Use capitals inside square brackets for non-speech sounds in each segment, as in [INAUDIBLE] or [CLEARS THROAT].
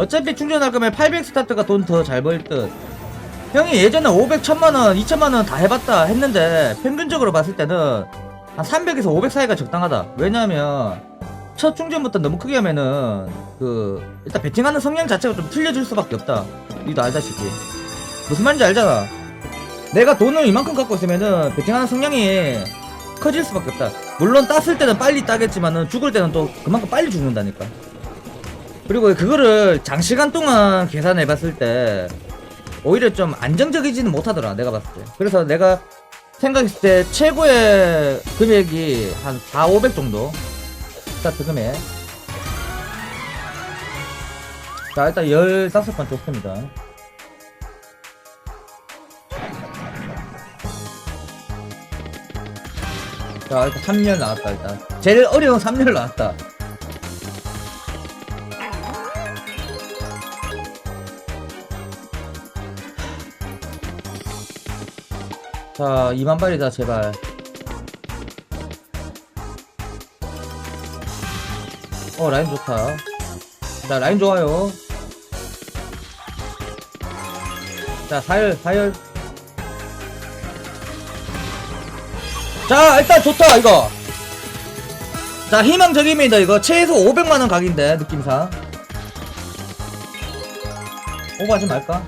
어차피 충전할 거면 800 스타트가 돈 더 잘 벌 듯. 형이 예전에 500, 1000만원, 2000만원 다 해봤다 했는데 평균적으로 봤을 때는 한 300에서 500 사이가 적당하다. 왜냐하면 첫 충전부터 너무 크게 하면은 그 일단 배팅하는 성향 자체가 좀 틀려질 수밖에 없다. 니도 알다시피 무슨 말인지 알잖아. 내가 돈을 이만큼 갖고 있으면은 배팅하는 성향이 커질 수밖에 없다. 물론 땄을 때는 빨리 따겠지만은 죽을 때는 또 그만큼 빨리 죽는다니까. 그리고 그거를 장시간 동안 계산해 봤을 때 오히려 좀 안정적이지는 못하더라 내가 봤을 때. 그래서 내가 생각했을 때 최고의 금액이 한 4, 500 정도 스타트 금액. 자 일단 15번 좋습니다. 자 일단 3열 나왔다 일단. 제일 어려운 3열 나왔다 자 2만 발이다 제발. 어 라인 좋다. 자 라인 좋아요. 자 사열 사열. 자 일단 좋다 이거. 자 희망적입니다 이거. 최소 500만원 각인데 느낌상. 오버하지 말까?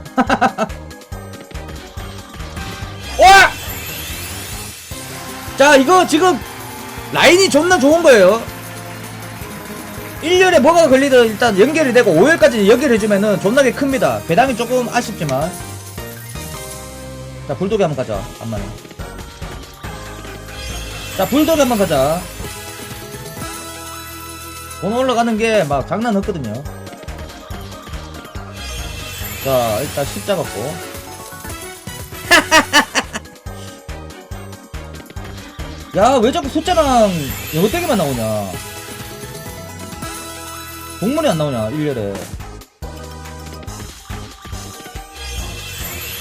[LAUGHS] 자 이거 지금 라인이 존나 좋은 거예요. 1년에 뭐가 걸리든 일단 연결이 되고 5일까지 연결해주면은 존나게 큽니다. 배당이 조금 아쉽지만. 자 불독이 한번 가자. 안만에 자 불독이 한번 가자. 돈 올라가는 게 막 장난 없거든요. 자 일단 십자 갖고 야 왜 자꾸 숫자랑 영어 떼기만 나오냐? 동물이 안 나오냐 1년에?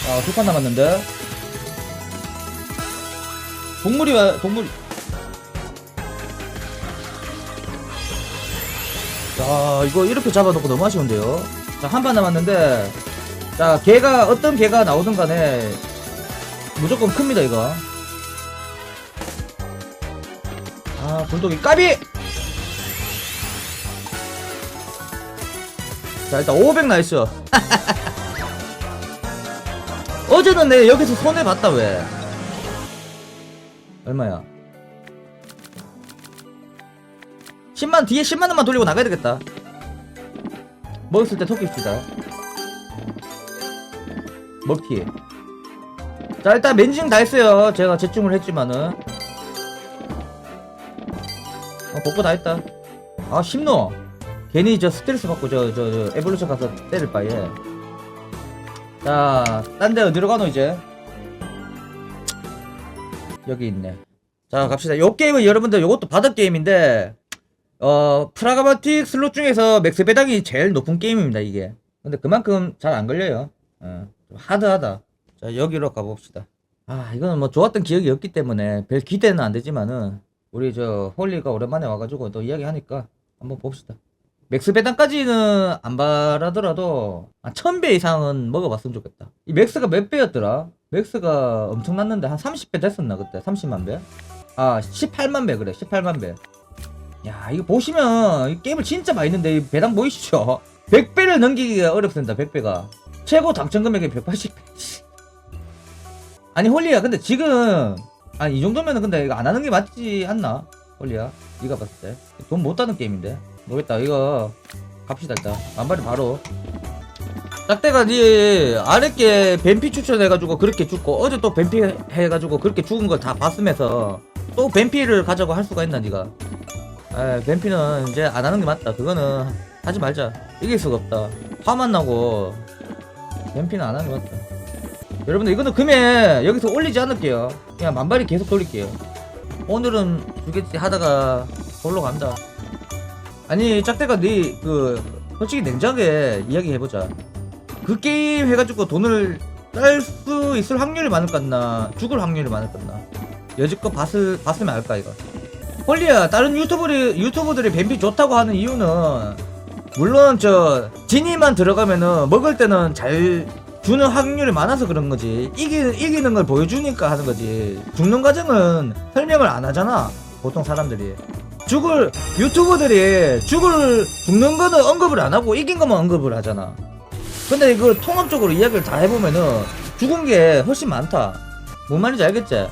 아 두 판 남았는데? 동물이 왜 동물. 자 이거 이렇게 잡아놓고 너무 아쉬운데요? 자 한 판 남았는데 자 개가 어떤 개가 나오든 간에 무조건 큽니다 이거 불독이 까비! 자 일단 500 나이스. [LAUGHS] 어제는 내 여기서 손해봤다 왜? 얼마야? 10만 뒤에 10만원만 돌리고 나가야 되겠다. 먹었을 때 토끼 줍시다 먹튀 자 일단 맨징 다 했어요. 제가 재충을 했지만은 어, 복구 다 했다. 아, 심노. 괜히 저 스트레스 받고 저, 저, 저, 에볼루션 가서 때릴 바에. 자, 딴 데 어디로 가노, 이제? 여기 있네. 자, 갑시다. 요 게임은 여러분들, 요것도 바둑 게임인데, 어, 프라가마틱 슬롯 중에서 맥스 배당이 제일 높은 게임입니다, 이게. 근데 그만큼 잘 안 걸려요. 어, 좀 하드하다. 자, 여기로 가봅시다. 아, 이거는 뭐 좋았던 기억이 없기 때문에 별 기대는 안 되지만은, 우리 저 홀리가 오랜만에 와가지고 또 이야기하니까 한번 봅시다. 맥스 배당까지는 안 바라더라도 한 1000배 이상은 먹어봤으면 좋겠다. 이 맥스가 몇 배였더라? 맥스가 엄청났는데 한 30배 됐었나 그때? 30만 배? 아 18만 배 그래 18만 배. 야 이거 보시면 이 게임을 진짜 많이 했는데 이 배당 보이시죠? 100배를 넘기기가 어렵습니다 100배가. 최고 당첨 금액이 180배. 아니 홀리야 근데 지금 아니 이 정도면은 근데 이거 안 하는 게 맞지 않나? 홀리야. 네가 봤을 때. 돈 못 따는 게임인데. 모르겠다. 이거 갑시다 일단. 만발이 바로. 짝대가 니 아랫게 뱀피 추천해가지고 그렇게 죽고 어제 또 뱀피 해가지고 그렇게 죽은 걸 다 봤으면서 또 뱀피를 가자고 할 수가 있나 니가? 에 뱀피는 이제 안 하는 게 맞다. 그거는 하지 말자. 이길 수가 없다. 화만 나고 뱀피는 안 하는 게 맞다 여러분들 이거는 금액 여기서 올리지 않을게요. 그냥 만발이 계속 돌릴게요. 오늘은 주겠지 하다가 골로 간다. 아니 짝대가 네 그 솔직히 냉정하게 이야기해보자. 그 게임 해가지고 돈을 딸 수 있을 확률이 많을 것 같나? 죽을 확률이 많을 것 같나? 여지껏 봤을, 봤으면 알까 이거? 홀리야 다른 유튜브들이 유튜브들이 뱀피 좋다고 하는 이유는 물론 저 진이만 들어가면은 먹을 때는 잘 주는 확률이 많아서 그런 거지. 이기, 이기는 걸 보여주니까 하는 거지. 죽는 과정은 설명을 안 하잖아 보통 사람들이. 죽을 유튜버들이 죽을 죽는 거는 언급을 안 하고 이긴 것만 언급을 하잖아. 근데 이거 통합적으로 이야기를 다 해보면은 죽은 게 훨씬 많다. 뭔 말인지 알겠지?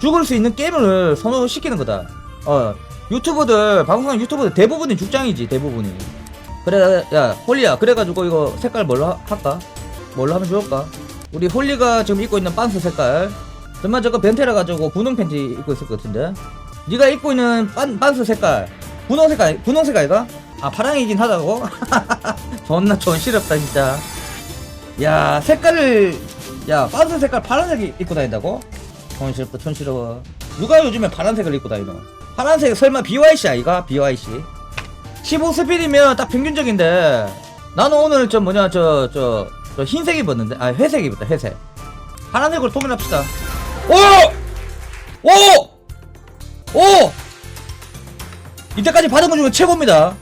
죽을 수 있는 게임을 선호시키는 거다. 어 유튜버들 방송하는 유튜버들 대부분이 죽장이지 대부분이. 그래 야 홀리야 그래가지고 이거 색깔 뭘로 하- 할까? 뭘로 하면 좋을까? 우리 홀리가 지금 입고 있는 반스 색깔 정말 저거 변태라 가지고 분홍 팬티 입고 있을 것 같은데 네가 입고 있는 반, 반스 색깔 분홍 색깔 분홍 색깔이가? 아 파랑이긴 하다고? [LAUGHS] 존나 촌스럽다 진짜 야 색깔을 야 반스 색깔 파란색 입고 다닌다고? 촌스럽다 촌스러워 누가 요즘에 파란색을 입고 다니노 파란색 설마 BYC 아이가? BYC 15스피드면 딱 평균적인데 나는 오늘 저 뭐냐 저저 저 흰색 입었는데? 아 회색 입었다 회색. 파란색으로 도면합시다. 오! 오! 오! 이때까지 받은 것 중에 최고입니다.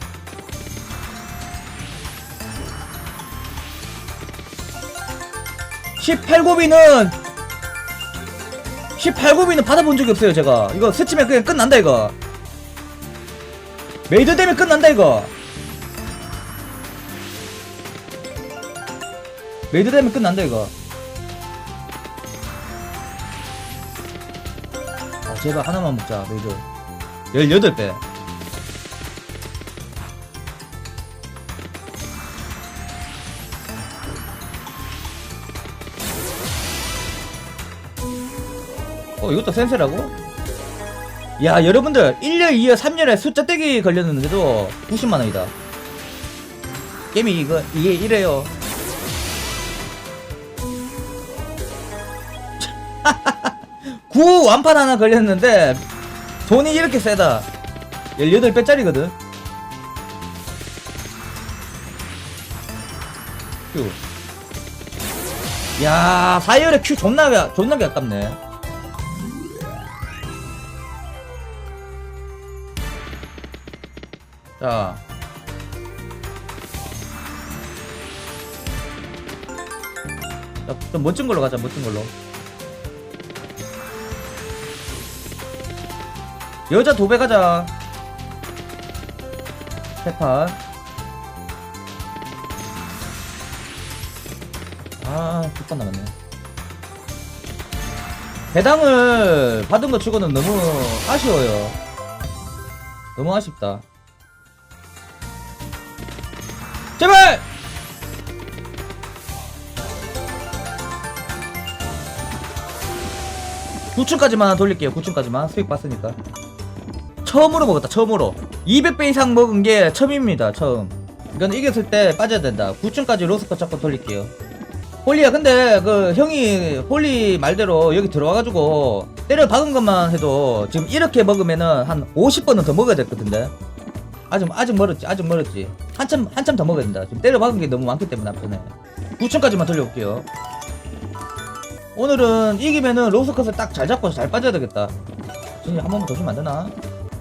18고비는 18고비는 받아본 적이 없어요 제가. 이거 스치면 그냥 끝난다 이거. 메이드 되면 끝난다 이거 메이드 되면 끝난다 이거. 아 제발 하나만 먹자 메이드 18배. 어 이것도 센세라고? 야 여러분들 1년 2년 3년에 숫자 떼기 걸렸는데도 90만원이다. 게임이 이거 이게 이래요 [LAUGHS] 구 완판 하나 걸렸는데 돈이 이렇게 세다 18배짜리거든 큐. 야 사이얼의 큐 존나게 존나게 아깝네 자. 자, 좀 멋진 걸로 가자, 멋진 걸로. 여자 도배 가자. 세 판. 아, 두판 남았네. 배당을 받은 거 치고는 너무 아쉬워요. 너무 아쉽다. 제발! 구층까지만 돌릴게요. 9층까지만 수익 봤으니까. 처음으로 먹었다. 처음으로. 200배 이상 먹은 게 처음입니다. 처음. 이건 이겼을 때 빠져야 된다. 9층까지 로스커 잡고 돌릴게요. 홀리야 근데 그 형이 홀리 말대로 여기 들어와가지고 때려 박은 것만 해도 지금 이렇게 먹으면은 한 50번은 더 먹어야 될 것 같은데 아직 아직 멀었지 아직 멀었지 한참 한참 더 먹어야 된다 지금 때려 박은 게 너무 많기 때문에 앞전에 9층까지만 돌려볼게요 오늘은 이기면은 로스컷을 딱 잘 잡고 잘 빠져야 되겠다 진짜 한 번만 더 주면 안 되나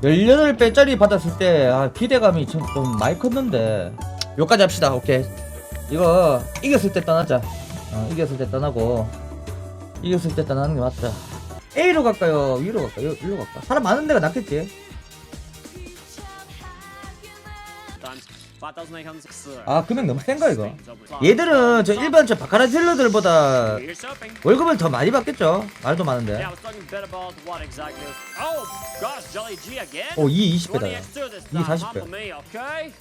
18배짜리 받았을 때 아, 기대감이 좀, 좀 많이 컸는데. 요까지 합시다. 오케이. 이거 이겼을 때 떠나자. 어, 이겼을 때 떠나고. 이겼을 때 떠나는 게 맞다. A로 갈까요? 위로 갈까요? 일로 갈까? 사람 많은 데가 낫겠지 아 금액 너무 센가 이거 얘들은 저 일반 저 바카라 딜러들보다 월급을 더 많이 받겠죠 말도 많은데 Yeah, I was talking a bit about what exactly. Oh gosh, Jolly G again. 오 2, 20배다 20x2 this 이 time. 40배. Humble me, okay?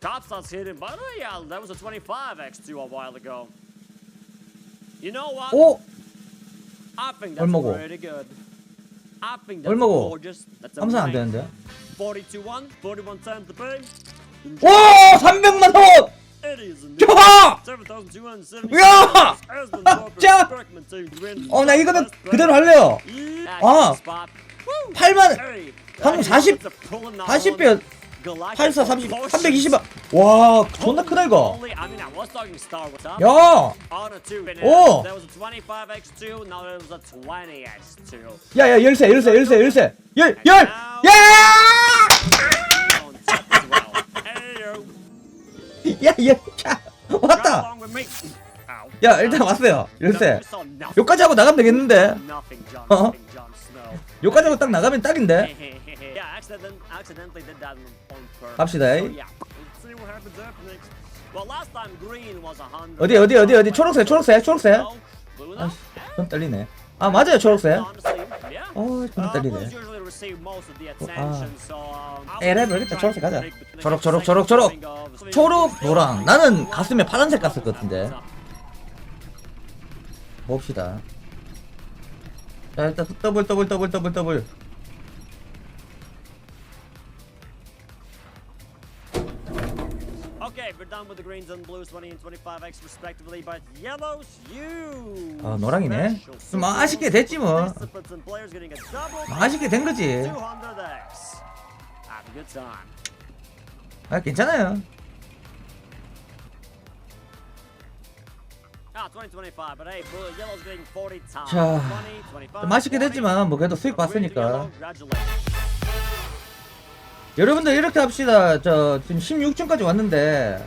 Top starts hitting, but oh yeah, that was a 25x2 a while ago. You know what? 오! 얼마고? 얼마고? gorgeous. That's 함선 안 amazing. 되는데 42-1, 41 times the pay. 오 300만원 It is indeed. 야! 7,270 야! as the Norfolk 자! 어 나 이거는 그대로 할래요 아! spot. 8만 Hey, 방금 uh, 40 what's a pulling now 40배 Galactic 84 30 proportions. 320만 와 존나 크다 이거? 야 Honor 2. 오! There was a 25x2, now there was a 20x2. 야야 열쇠 열쇠 열쇠 열쇠 열 열 야 야, 야, 야, 왔다. 야, 일단 왔어요. 열쇠. 여기까지 하고 나가면 되겠는데? Uh-huh. Snow. 여기까지 하고 딱 나가면 딱인데? 갑시다. 어디, 어디, 어디, 어디? 초록색, 초록색, 초록색. 아? 좀 떨리네. 아, 맞아요, 초록색. 어, 좀 Uh, of the 아. um, 여기다 to 초록색 가자. 초록, 초록, 초록, 초록. 초록, 노랑. 나는 가슴에 파란색 갔을 것 같은데. 봅시다. 자, 일단 더블, 더블, 더블, 더블, 더블. Done with the greens and blues 20 and 25x respectively, but yellows, you. 아, 노랑이네. 좀 아쉽게 됐지, 뭐. 아쉽게 된 거지. 200x. Have a good time. 아, 괜찮아요. Ah, 2025, but hey, blue, yellow's getting 40 times. 자, 20, 25, 맛있게 40. 됐지만 뭐 그래도 수익 봤으니까. 여러분들 이렇게 합시다. 저 지금 16층까지 왔는데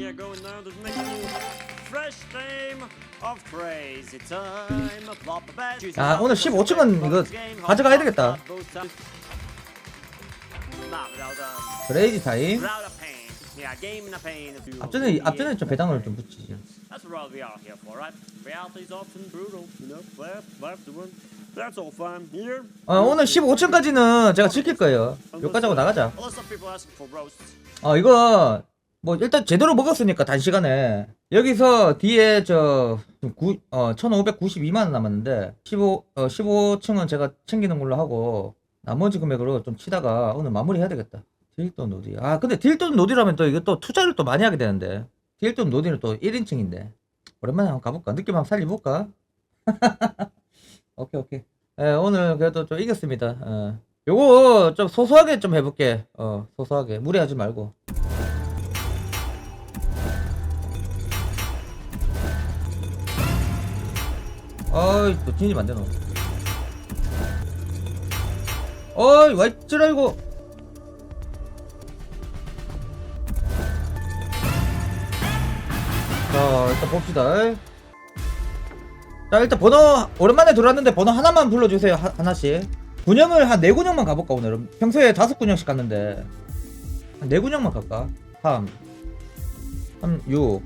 Yeah, going now, making you fresh name of crazy time. Plop. Choose 아, 오늘 outfit, 15층은 bonus 이거 가져가야 되겠다. time. Um, 브레이지 타임. 앞전에 앞전에 좀 배당을 좀 붙이지. That's what we are here for, right? Reality is often brutal, you know. Left, left to win. That's all fine. Here. 어, 오늘 15층까지는 제가 지킬 거예요. 여기까지 하고 나가자. 어, 이거 뭐 일단 제대로 먹었으니까 단시간에 여기서 뒤에 저 9, 어, 1592만 원 남았는데 15 어, 15층은 제가 챙기는 걸로 하고 나머지 금액으로 좀 치다가 오늘 마무리 해야 되겠다. 딜돈 노디. 아, 근데 딜돈 노디라면 또 이거 또 투자를 또 많이 하게 되는데. 딜돈 노디는 또 1인칭인데. 오랜만에 한번 가볼까? 느낌 한번 살려볼까? [LAUGHS] 오케이, 오케이. 예, 오늘 그래도 좀 이겼습니다. 어. 요거 좀 소소하게 좀 해볼게. 어, 소소하게. 무리하지 말고. 어이, 또 진입 안 되노. 어이, 와 있지라, 이거. 자, 일단 봅시다. 자, 일단 번호, 오랜만에 들어왔는데 번호 하나만 불러주세요. 하, 하나씩. 군영을 한네 군영만 가볼까, 오늘은. 평소에 다섯 군영씩 갔는데. 한네 군영만 갈까? 3. 3, 6.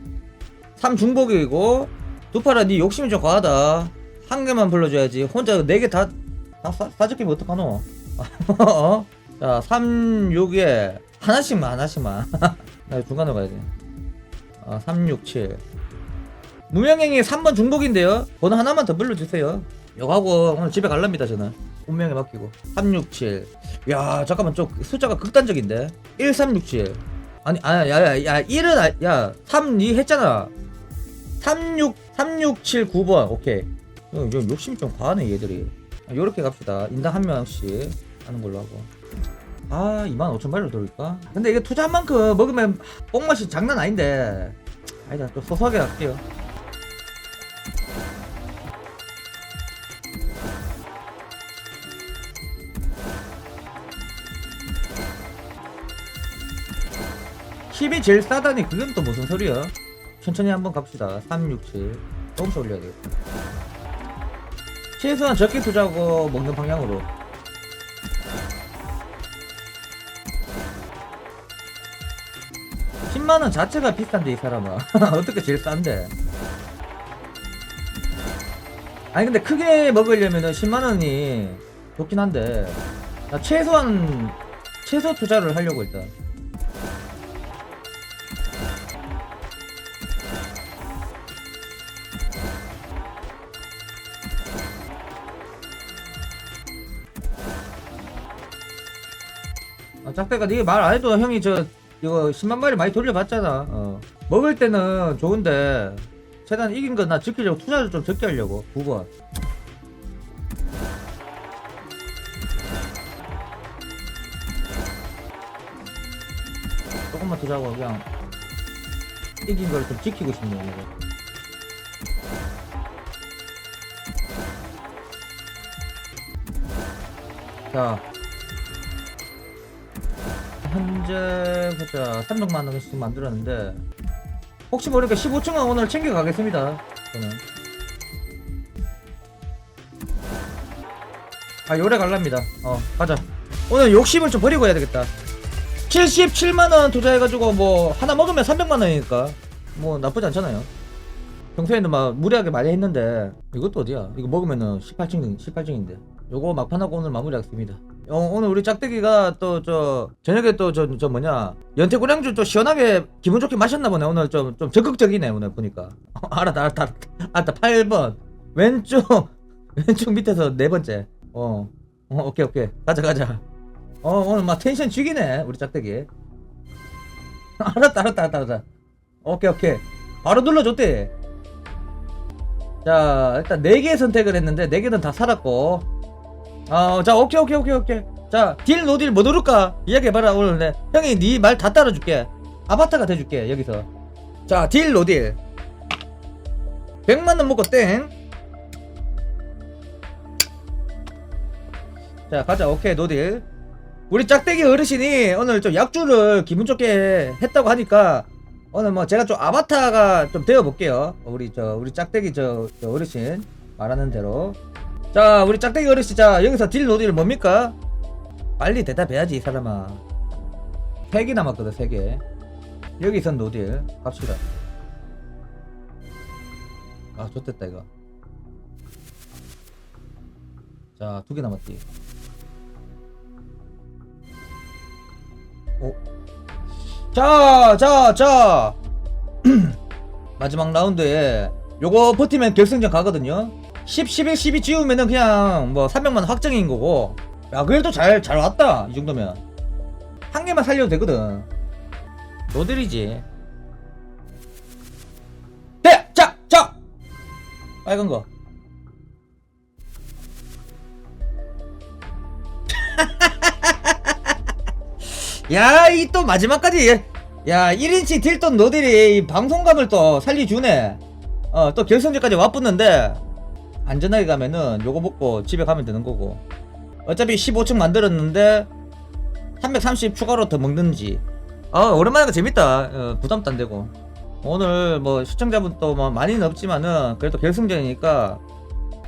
3 중복이고. 두파라, 니 욕심이 좀 과하다. 한 개만 불러줘야지. 혼자 네 개 다, 싸적이면 어떡하노? [LAUGHS] 어? 자, 3, 6에 하나씩만, 하나씩만. [LAUGHS] 나 중간으로 가야 돼. 아, 3, 6, 7. 무명행이 3번 중복인데요. 번호 하나만 더 불러주세요. 요거하고 오늘 집에 갈랍니다, 저는. 운명에 맡기고. 3, 6, 7. 야, 잠깐만, 좀 숫자가 극단적인데. 1, 3, 6, 7. 아니, 아, 야, 야, 야, 1은, 아, 야, 3, 2 했잖아. 3, 6, 3, 6, 7, 9번. 오케이. 어, 좀 욕심이 좀 과하네, 얘들이. 아, 요렇게 갑시다. 인당 한 명씩 하는 걸로 하고. 아, 2만 5천 발로 돌릴까? 근데 이게 투자한 만큼 먹으면 뽕맛이 장난 아닌데. 아니다, 좀 소소하게 할게요. 힙이 제일 싸다니 그건 또 무슨 소리야? 천천히 한번 갑시다. 3, 6, 7. 조금씩 올려야 되겠다. 최소한 적게 투자하고 먹는 방향으로. 십0만원 자체가 비싼데 이 사람아 [LAUGHS] 어떻게 제일 싼데 아니 근데 크게 먹으려면은 10만원이 좋긴 한데 나 최소한 최소 투자를 하려고 일단 아, 짝대가 니가 말 안 해도 형이 저 이거 10만 마리 많이 돌려봤잖아. 어. 먹을 때는 좋은데 최대한 이긴 건나 지키려고 투자를 좀 적게 하려고 9번. 조금만 투자하고 그냥 이긴 걸 좀 지키고 싶네요. 이거. 자, 현재 보자 300만 원씩 만들었는데 혹시 모르니까 15층은 오늘 챙겨 가겠습니다. 저는. 아 요래 갈랍니다. 어 가자. 오늘 욕심을 좀 버리고 해야 되겠다. 77만 원 투자해가지고 뭐 하나 먹으면 300만 원이니까 뭐 나쁘지 않잖아요. 평소에는 막 무리하게 많이 했는데 이것도 어디야? 이거 먹으면은 18층 18층인데. 요거 막판하고 오늘 마무리하겠습니다. 어, 오늘 우리 짝대기가 또 저 저녁에 또 저 저 뭐냐 연태고량주 또 시원하게 기분 좋게 마셨나 보네. 오늘 좀 좀 적극적이네 오늘 보니까. 어, 알았다 알았다 알았다. 8번. 왼쪽 [LAUGHS] 왼쪽 밑에서 네 번째. 어, 어 오케이 오케이. 가자 가자. 어 오늘 막 텐션 죽이네 우리 짝대기. [LAUGHS] 알았다 알았다 알았다 알았다. 오케이 오케이. 바로 눌러줬대. 자 일단 4개 선택을 했는데 4개는 다 살았고 어, 자, 오케이, 오케이, 오케이, 오케이. 자, 딜, 노딜 뭐 누를까? 이야기해봐라, 오늘. 내 형이 네 말 다 따라줄게. 아바타가 돼줄게, 여기서. 자, 딜, 노딜. 100만원 먹고 땡. 자, 가자, 오케이, 노딜. 우리 짝대기 어르신이 오늘 좀 약주를 기분 좋게 했다고 하니까 오늘 뭐 제가 좀 아바타가 좀 되어볼게요. 우리 저, 우리 짝대기 저, 저 어르신 말하는 대로. 자 우리 짝대기 어르신 자 여기서 딜 노딜 뭡니까? 빨리 대답해야지 이 사람아 3개 남았거든 3개 여기서 노딜 갑시다 아 좋됐다 이거 자 두 개 남았지 오. 자, 자, 자. [CLEARS THROAT] 마지막 라운드에 요거 버티면 결승전 가거든요. 10, 11, 12 지우면은 그냥 뭐 300만 확정인 거고. 야, 그래도 잘, 잘 왔다. 이 정도면. 한 개만 살려도 되거든. 노들이지. 네! 자! 자! 빨간 거. [LAUGHS] 야, 이 또 마지막까지. 야, 1인치 딜돈 노들이 이 방송감을 또 살려주네. 어, 또 결승전까지 와붙는데, 안전하게 가면은 요거 먹고 집에 가면 되는 거고. 어차피 15층 만들었는데, 330 추가로 더 먹는지. 아, 오랜만에 재밌다. 어, 부담도 안 되고. 오늘 뭐 시청자분 또 뭐 많이는 없지만은, 그래도 결승전이니까,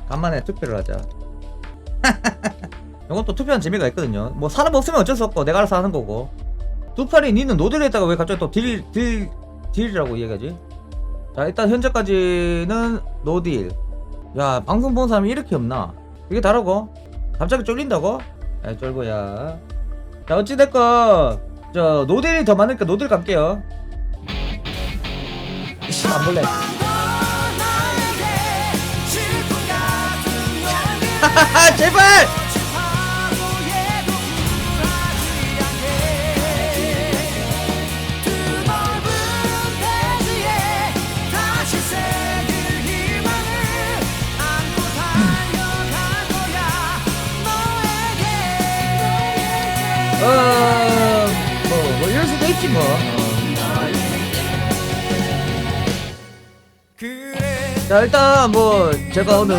간만에 투표를 하자. [LAUGHS] 이건 또 투표한 재미가 있거든요. 뭐 사람 없으면 어쩔 수 없고 내가 알아서 하는 거고. 두 팔이 니는 노딜에다가 왜 갑자기 또 딜, 딜, 딜이라고 이야기하지? 자, 일단 현재까지는 노딜. 야, 방송 본 사람이 이렇게 없나? 이게 다르고? 갑자기 쫄린다고? 야, 쫄보야. 자, 어찌됐건, 저, 노딜이 더 많으니까 노딜 갈게요. 이씨, 안 볼래. 하하하, [LAUGHS] 제발! 어. 자, 일단, 뭐, 제가 오늘,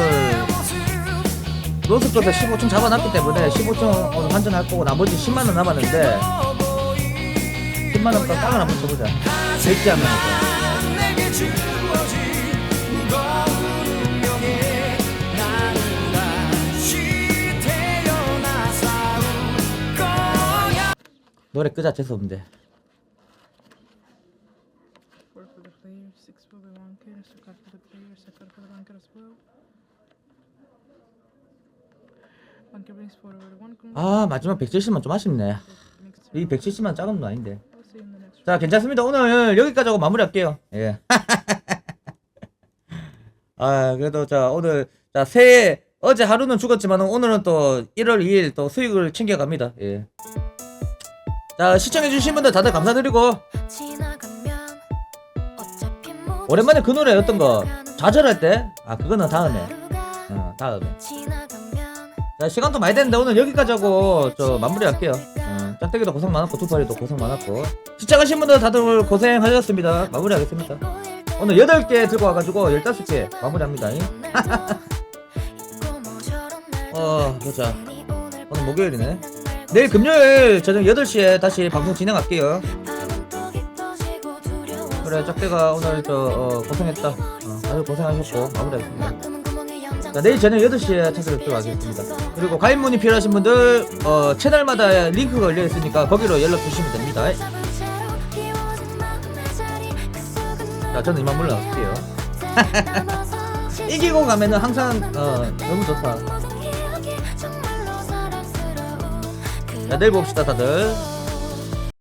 로스컵에서 15층 잡아놨기 때문에 15층 오늘 환전할 거고, 나머지 10만원 남았는데, 10만원 값 깡을 한번 쳐보자. 백지하면. 노래 끄자, 재수없는데. 아, 마지막 170만 좀 아쉽네. 이 turn. 170만 작은 돈 아닌데. 자, 괜찮습니다. 오늘 여기까지 하고 마무리할게요. 예. [LAUGHS] 아, 그래도 자, 오늘 자, 새해 어제 하루는 죽었지만 오늘은 또 1월 2일 또 수익을 챙겨갑니다. 예. 자, 시청해주신 분들 다들 감사드리고, 오랜만에 그 노래 어떤 거? 좌절할 때? 아, 그거는 다음에. 어, 다음에. 자, 시간도 많이 됐는데 오늘 여기까지 하고 저 마무리할게요. 어, 짝대기도 고생 많았고, 두팔이도 고생 많았고. 시청하신 분들 다들 고생하셨습니다. 마무리하겠습니다. 오늘 8개 들고 와가지고 15개 마무리합니다. [LAUGHS] 어, 보자. 오늘 목요일이네. 내일 금요일 저녁 8시에 다시 방송 진행할게요. 그래, 짝대가 오늘 저, 어, 고생했다. 어, 아주 고생하셨고, 마무리하겠습니다. 자, 내일 저녁 8시에 찾아뵙도록 하겠습니다. 그리고 가입 문의 필요하신 분들, 어, 채널마다 링크가 열려있으니까 거기로 연락 주시면 됩니다. 자, 저는 이만 물러갈게요. [LAUGHS] 이기고 가면은 항상, 어, 너무 좋다. 자, 내일 봅시다, 다들.